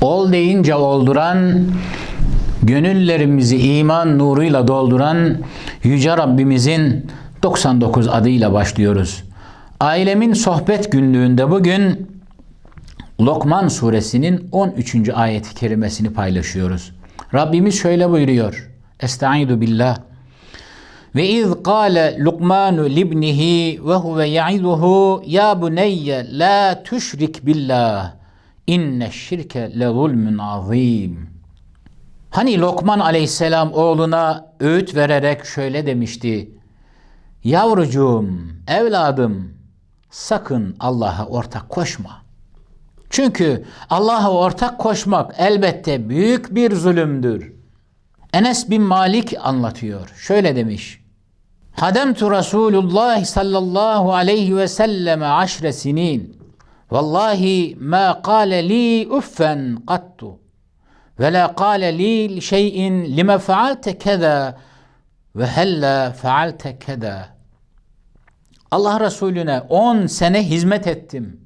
Ol deyince olduran, gönüllerimizi iman nuruyla dolduran Yüce Rabbimizin 99 adıyla başlıyoruz. Ailemin sohbet günlüğünde bugün Lokman suresinin 13. ayeti kerimesini paylaşıyoruz. Rabbimiz şöyle buyuruyor. Estaizu billah. Ve iz kâle Lukmanu libnihi ve huve ya'iduhu ya buneyye la tüşrik billah inne şirke le zulmün azim. Hani Lokman aleyhisselam oğluna öğüt vererek şöyle demişti. Yavrucuğum, evladım sakın Allah'a ortak koşma. Çünkü Allah'a ortak koşmak elbette büyük bir zulümdür. Enes bin Malik anlatıyor. Şöyle demiş. Hademtu Resulullah sallallahu aleyhi ve selleme aşre sinin. Vallahi ma kâle li uffen kattu. Ve la kâle li şeyin lime faalte keda ve hella faalte keda. Allah Resulüne 10 sene hizmet ettim.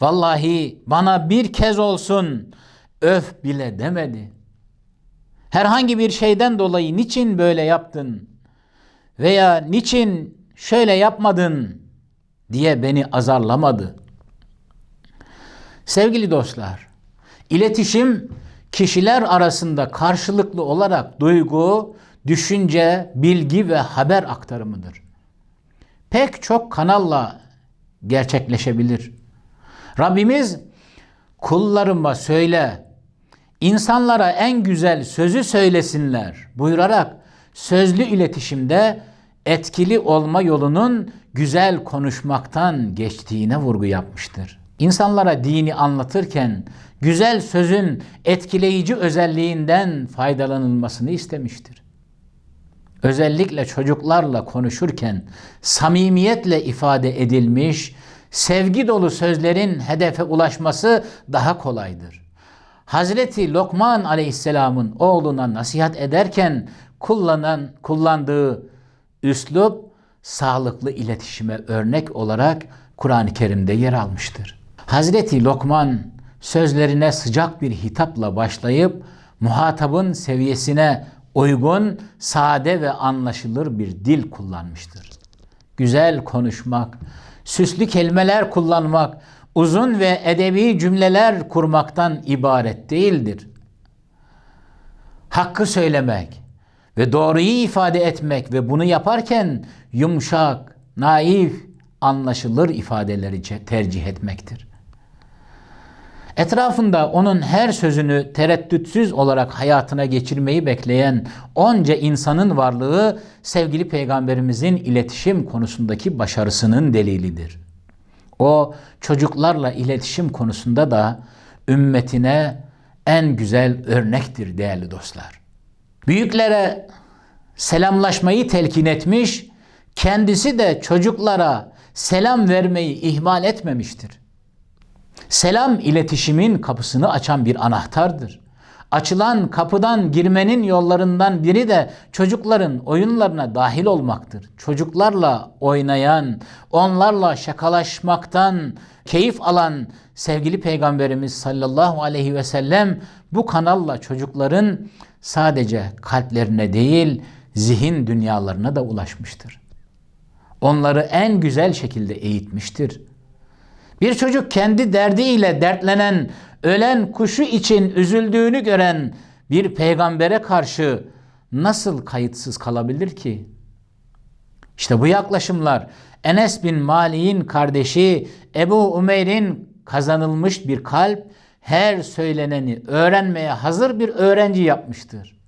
Vallahi bana bir kez olsun öf bile demedi. Herhangi bir şeyden dolayı niçin böyle yaptın veya niçin şöyle yapmadın diye beni azarlamadı. Sevgili dostlar, iletişim kişiler arasında karşılıklı olarak duygu, düşünce, bilgi ve haber aktarımıdır. Pek çok kanalla gerçekleşebilir. Rabbimiz kullarıma söyle, insanlara en güzel sözü söylesinler buyurarak sözlü iletişimde etkili olma yolunun güzel konuşmaktan geçtiğine vurgu yapmıştır. İnsanlara dini anlatırken güzel sözün etkileyici özelliğinden faydalanılmasını istemiştir. Özellikle çocuklarla konuşurken samimiyetle ifade edilmiş, sevgi dolu sözlerin hedefe ulaşması daha kolaydır. Hazreti Lokman Aleyhisselam'ın oğluna nasihat ederken kullanan kullandığı üslup sağlıklı iletişime örnek olarak Kur'an-ı Kerim'de yer almıştır. Hazreti Lokman sözlerine sıcak bir hitapla başlayıp muhatabın seviyesine uygun, sade ve anlaşılır bir dil kullanmıştır. Güzel konuşmak, süslü kelimeler kullanmak, uzun ve edebi cümleler kurmaktan ibaret değildir. Hakkı söylemek ve doğruyu ifade etmek ve bunu yaparken yumuşak, naif, anlaşılır ifadeleri tercih etmektir. Etrafında onun her sözünü tereddütsüz olarak hayatına geçirmeyi bekleyen onca insanın varlığı sevgili peygamberimizin iletişim konusundaki başarısının delilidir. O çocuklarla iletişim konusunda da ümmetine en güzel örnektir değerli dostlar. Büyüklere selamlaşmayı telkin etmiş, kendisi de çocuklara selam vermeyi ihmal etmemiştir. Selam iletişimin kapısını açan bir anahtardır. Açılan kapıdan girmenin yollarından biri de çocukların oyunlarına dahil olmaktır. Çocuklarla oynayan, onlarla şakalaşmaktan keyif alan sevgili Peygamberimiz sallallahu aleyhi ve sellem bu kanalla çocukların sadece kalplerine değil zihin dünyalarına da ulaşmıştır. Onları en güzel şekilde eğitmiştir. Bir çocuk kendi derdiyle dertlenen, ölen kuşu için üzüldüğünü gören bir peygambere karşı nasıl kayıtsız kalabilir ki? İşte bu yaklaşımlar Enes bin Malik'in kardeşi Ebu Umeyr'in kazanılmış bir kalp her söyleneni öğrenmeye hazır bir öğrenci yapmıştır.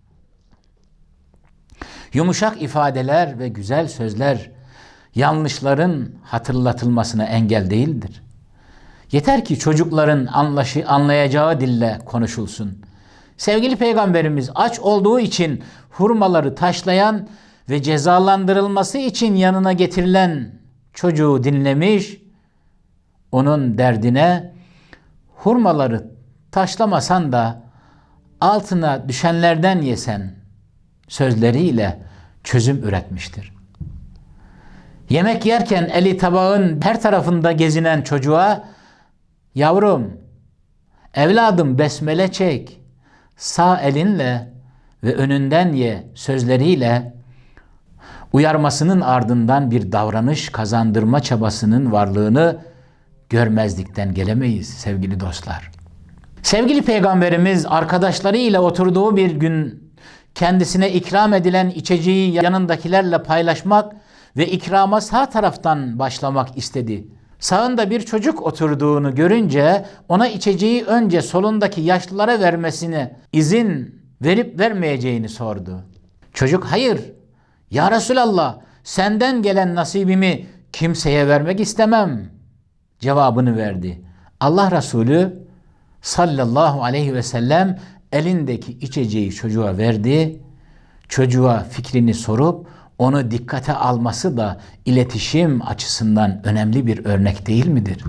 Yumuşak ifadeler ve güzel sözler yanlışların hatırlatılmasına engel değildir. Yeter ki çocukların anlaşı, anlayacağı dille konuşulsun. Sevgili Peygamberimiz aç olduğu için hurmaları taşlayan ve cezalandırılması için yanına getirilen çocuğu dinlemiş, onun derdine hurmaları taşlamasan da altına düşenlerden yesen sözleriyle çözüm üretmiştir. Yemek yerken eli tabağın her tarafında gezinen çocuğa Yavrum, Evladım besmele çek. Sağ elinle ve önünden ye sözleriyle uyarmasının ardından bir davranış kazandırma çabasının varlığını görmezlikten gelemeyiz sevgili dostlar. Sevgili peygamberimiz arkadaşlarıyla oturduğu bir gün kendisine ikram edilen içeceği yanındakilerle paylaşmak ve ikrama sağ taraftan başlamak istedi. Sağında bir çocuk oturduğunu görünce ona içeceği önce solundaki yaşlılara vermesini izin verip vermeyeceğini sordu. Çocuk hayır ya Resulallah senden gelen nasibimi kimseye vermek istemem cevabını verdi. Allah Resulü sallallahu aleyhi ve sellem elindeki içeceği çocuğa verdi. Çocuğa fikrini sorup onu dikkate alması da iletişim açısından önemli bir örnek değil midir?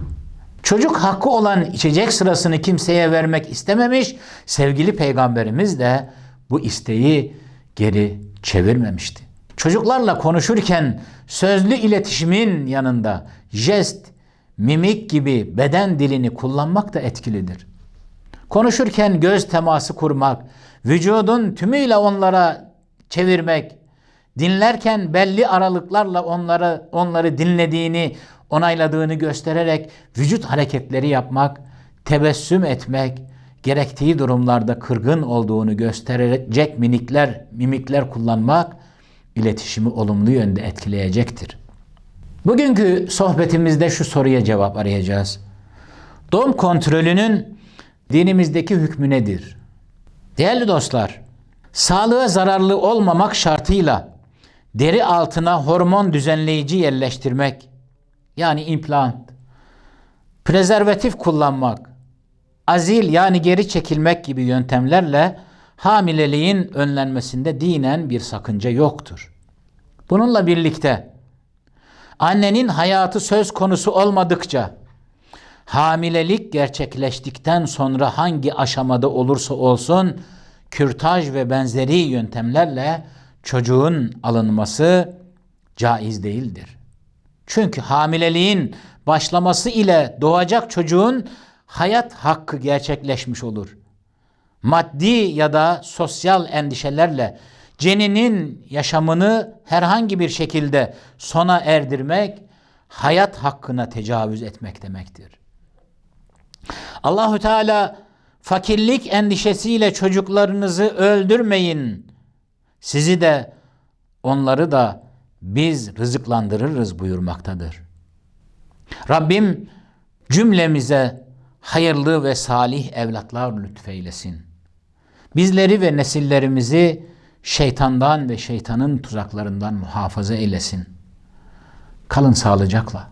Çocuk hakkı olan içecek sırasını kimseye vermek istememiş, sevgili peygamberimiz de bu isteği geri çevirmemişti. Çocuklarla konuşurken sözlü iletişimin yanında jest, mimik gibi beden dilini kullanmak da etkilidir. Konuşurken göz teması kurmak, vücudun tümüyle onlara çevirmek, dinlerken belli aralıklarla onları onları dinlediğini, onayladığını göstererek vücut hareketleri yapmak, tebessüm etmek, gerektiği durumlarda kırgın olduğunu gösterecek minikler, mimikler kullanmak iletişimi olumlu yönde etkileyecektir. Bugünkü sohbetimizde şu soruya cevap arayacağız. Doğum kontrolünün dinimizdeki hükmü nedir? Değerli dostlar, sağlığa zararlı olmamak şartıyla deri altına hormon düzenleyici yerleştirmek, yani implant, prezervatif kullanmak, azil yani geri çekilmek gibi yöntemlerle hamileliğin önlenmesinde dinen bir sakınca yoktur. Bununla birlikte annenin hayatı söz konusu olmadıkça hamilelik gerçekleştikten sonra hangi aşamada olursa olsun kürtaj ve benzeri yöntemlerle çocuğun alınması caiz değildir. Çünkü hamileliğin başlaması ile doğacak çocuğun hayat hakkı gerçekleşmiş olur. Maddi ya da sosyal endişelerle ceninin yaşamını herhangi bir şekilde sona erdirmek hayat hakkına tecavüz etmek demektir. Allahü Teala fakirlik endişesiyle çocuklarınızı öldürmeyin. Sizi de onları da biz rızıklandırırız buyurmaktadır. Rabbim cümlemize hayırlı ve salih evlatlar lütfeylesin. Bizleri ve nesillerimizi şeytandan ve şeytanın tuzaklarından muhafaza eylesin. Kalın sağlıcakla.